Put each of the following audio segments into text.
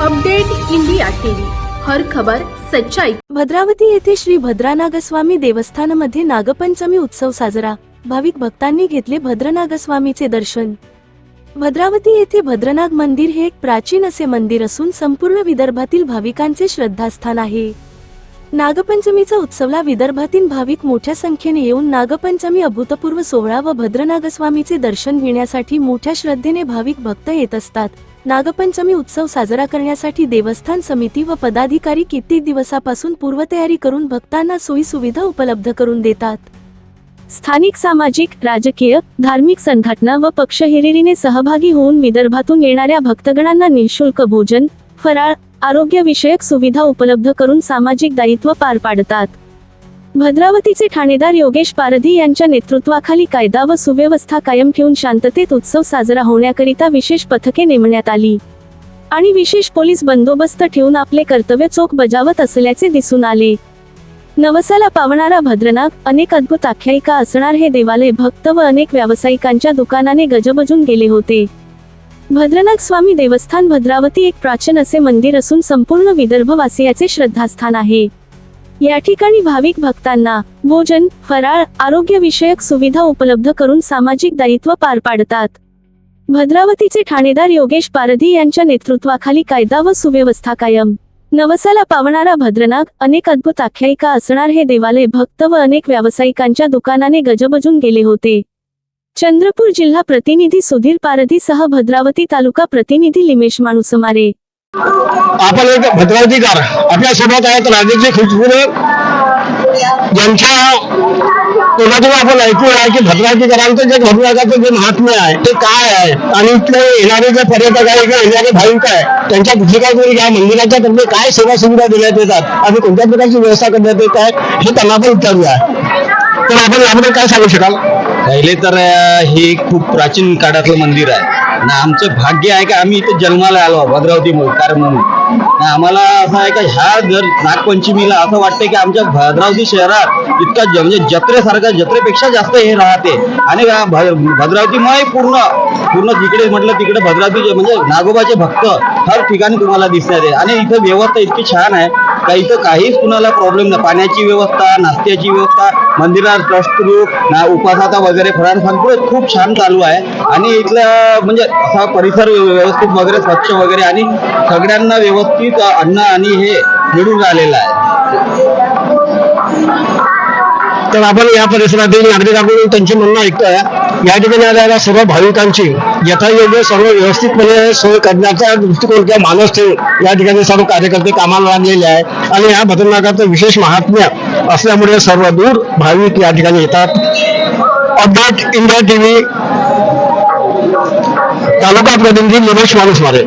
Update India TV. हर खबर सच्चाई. भद्रावती येथे श्री भद्रानागस्वामी देवस्थानमध्ये नागपंचमी उत्सव साजरा. भाविक भक्तांनी घेतले भद्रनागस्वामीचे दर्शन. भद्रावती येथे भद्रनाग मंदिर हे एक प्राचीन असे मंदिर असून संपूर्ण विदर्भातील भाविकांचे श्रद्धास्थान आहे. नागपंचमीचा उत्सवला विदर्भातील भाविक मोठ्या संख्येने येऊन नागपंचमी अभूतपूर्व सोहळा व भद्रनागस्वामीचे दर्शन घेण्यासाठी मोठ्या श्रद्धेने भाविक भक्त येत असतात. नागपंचमी उत्सव साजरा करण्यासाठी देवस्थान समिती व पदाधिकारी कित्येक दिवसापासून पूर्वतयारी करून भक्तांना सोयी सुविधा उपलब्ध करून देतात? स्थानिक सामाजिक राजकीय धार्मिक संघटना व पक्षहिरिरीने सहभागी होऊन विदर्भातून येणाऱ्या भक्तगणांना निशुल्क भोजन फराळ आरोग्यविषयक सुविधा उपलब्ध करून सामाजिक दायित्व पार पाडतात. भद्रावतीचे ठाणेदार योगेश पारधी यांच्या नेतृत्वाखाली कायदा व सुव्यवस्था कायम ठेवून शांततेत उत्सव साजरा होण्याकरिता विशेष पथके नेमण्यात आली. आणि विशेष पोलीस बंदोबस्त ठेवून आपले कर्तव्य चोख बजावत असल्याचे दिसून आले. नवसाला पावणारा भद्रनाग अनेक अद्भुत आख्यायिका असणार हे देवालय भक्त व अनेक व्यावसायिकांच्या दुकानाने गजबजून गेले होते. भद्रनाथ स्वामी देवस्थान भद्रावती एक प्राचीन असे मंदिर असून संपूर्ण विदर्भवासियाचे श्रद्धास्थान आहे. या ठिकाणी भाविक भक्तांना भोजन फराळ आरोग्य विषयक सुविधा उपलब्ध करून सामाजिक दायित्व पार पाडतात. भद्रावतीचे ठाणेदार योगेश पारधी यांच्या नेतृत्वाखाली कायदा व सुव्यवस्था कायम. नवसाला पावणारा भद्रनाग अनेक अद्भुत आख्यायिका असणार हे देवालय भक्त व अनेक व्यावसायिकांच्या दुकानाने गजबजून गेले होते. चंद्रपूर जिल्हा प्रतिनिधी सुधीर पारधी सह भद्रावती तालुका प्रतिनिधी लिमेश माणूसमारे. आपण एक भद्रावतीकार आपल्यासोबत आहेत राजेजी खुशबुरे यांच्या तोंडातून आपण ऐकून आहे की भद्रावतीकरांचं जे भद्रावतीचं जे महात्म्य आहे ते काय आहे? आणि इथले येणारे जे पर्यटक आहे किंवा येणारे भाविक आहे त्यांच्या भूमिकातून या मंदिराच्या तर्फे काय सेवा सुविधा देण्यात येतात? आणि कोणत्या प्रकारची व्यवस्था करण्यात येत आहे? हे त्यांना आपण विचारूया. तर आपण याबद्दल काय सांगू शकाल? पहिले तर हे खूप प्राचीन काळातलं मंदिर आहे. आणि आमचं भाग्य आहे का आम्ही इथे जन्माला आलो भद्रावती कारण म्हणून. आम्हाला असं आहे का ह्या जर नागपंचमीला असं वाटतं की आमच्या भद्रावती शहरात इतका ज- म्हणजे जत्रेसारखा जत्रेपेक्षा जास्त हे राहते. आणि भ- भद्रावतीमुळे पूर्ण पूर्ण तिकडे म्हटलं तिकडे भद्रावती म्हणजे नागोबाचे भक्त हर ठिकाणी तुम्हाला दिसण्यात येते आणि इथं व्यवस्था इतकी छान आहे का इथं काहीच कुणाला प्रॉब्लेम नाही. पाण्याची व्यवस्था नाश्त्याची व्यवस्था मंदिरात ट्रस्ट ग्रुप ना उपासाचा वगैरे फराळ सगळं खूप छान चालू आहे. आणि इथलं म्हणजे असा परिसर व्यवस्थित वगैरे स्वच्छ वगैरे आणि सगळ्यांना व्यवस्थित अन्न आणि हे मिळून राहिलेलं आहे. तर आपण या परिसरातील नागरिकांकडून त्यांचे म्हणणं ऐकतोय. या ठिकाणी आलेल्या सर्व भाविकांची यथायोग्य सर्व व्यवस्थितपणे सोय करण्याचा दृष्टिकोन किंवा मानस ठेवून या ठिकाणी सर्व कार्यकर्ते कामाला लागलेले आहे आणि या भद्रनागाचं विशेष महात्म्य असल्यामुळे सर्व दूर भाविक या ठिकाणी येतात. अपडेट इंडिया टीव्ही तालुका प्रतिनिधी निमेश माणूस मारे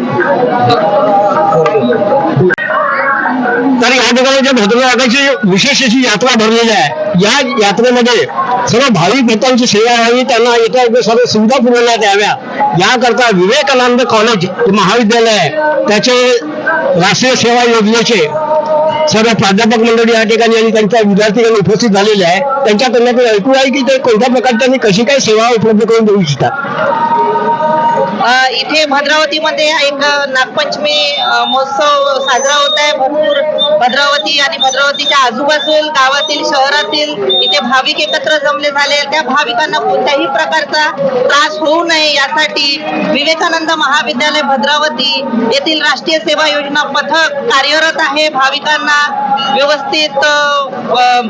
तर या ठिकाणी ज्या भद्रनागाची विशेष अशी यात्रा भरलेली आहे या यात्रेमध्ये सर्व भाविक भक्तांची सेवा व्हावी त्यांना येत्या योग्य सर्व सुविधा पुरवण्यात याव्या याकरता विवेकानंद कॉलेज महाविद्यालय आहे त्याचे राष्ट्रीय सेवा योजनेचे सर्व प्राध्यापक मंडळी या ठिकाणी आणि त्यांच्या विद्यार्थी उपस्थित झालेले आहे. त्यांच्या ऐकू आहे की ते कोणत्या प्रकारच्या त्यांनी कशी काय सेवा उपलब्ध करून देऊ इच्छितात. इथे भद्रावतीमध्ये एक नागपंचमी महोत्सव साजरा होत आहे. भरपूर भद्रावती आणि भद्रावतीच्या आजूबाजून गावातील शहरातील इथे भाविक एकत्र जमले झाले. त्या भाविकांना कोणत्याही प्रकारचा त्रास होऊ नये यासाठी विवेकानंद महाविद्यालय भद्रावती येथील राष्ट्रीय सेवा योजना पथक कार्यरत आहे. भाविकांना व्यवस्थित अ,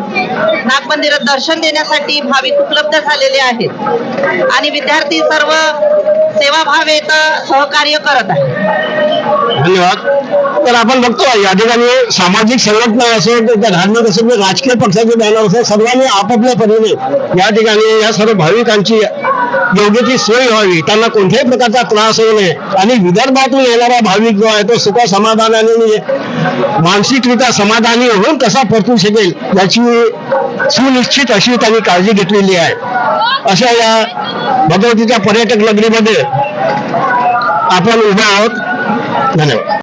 नागमंदिरात दर्शन देण्यासाठी भाविक उपलब्ध झालेले आहेत. आणि विद्यार्थी सर्व सेवाभावेत सहकार्य करत आहे. धन्यवाद. तर आपण बघतो या ठिकाणी सामाजिक संघटना असेल तर त्या धार्मिक असेल राजकीय पक्षाचे बॅनर असेल सर्वांनी आपापल्या परीने या ठिकाणी या सर्व भाविकांची योग्य ती सोय व्हावी. त्यांना कोणत्याही प्रकारचा त्रास होऊ नये. आणि विदर्भातून येणारा भाविक जो आहे तो सुख समाधानाने म्हणजे मानसिकरित्या समाधानी होऊन कसा परतू शकेल याची सुनिश्चित अशी त्यांनी काळजी घेतलेली आहे. अशा या भगवतीच्या पर्यटक नगरीमध्ये आपण उभे आहोत. धन्यवाद.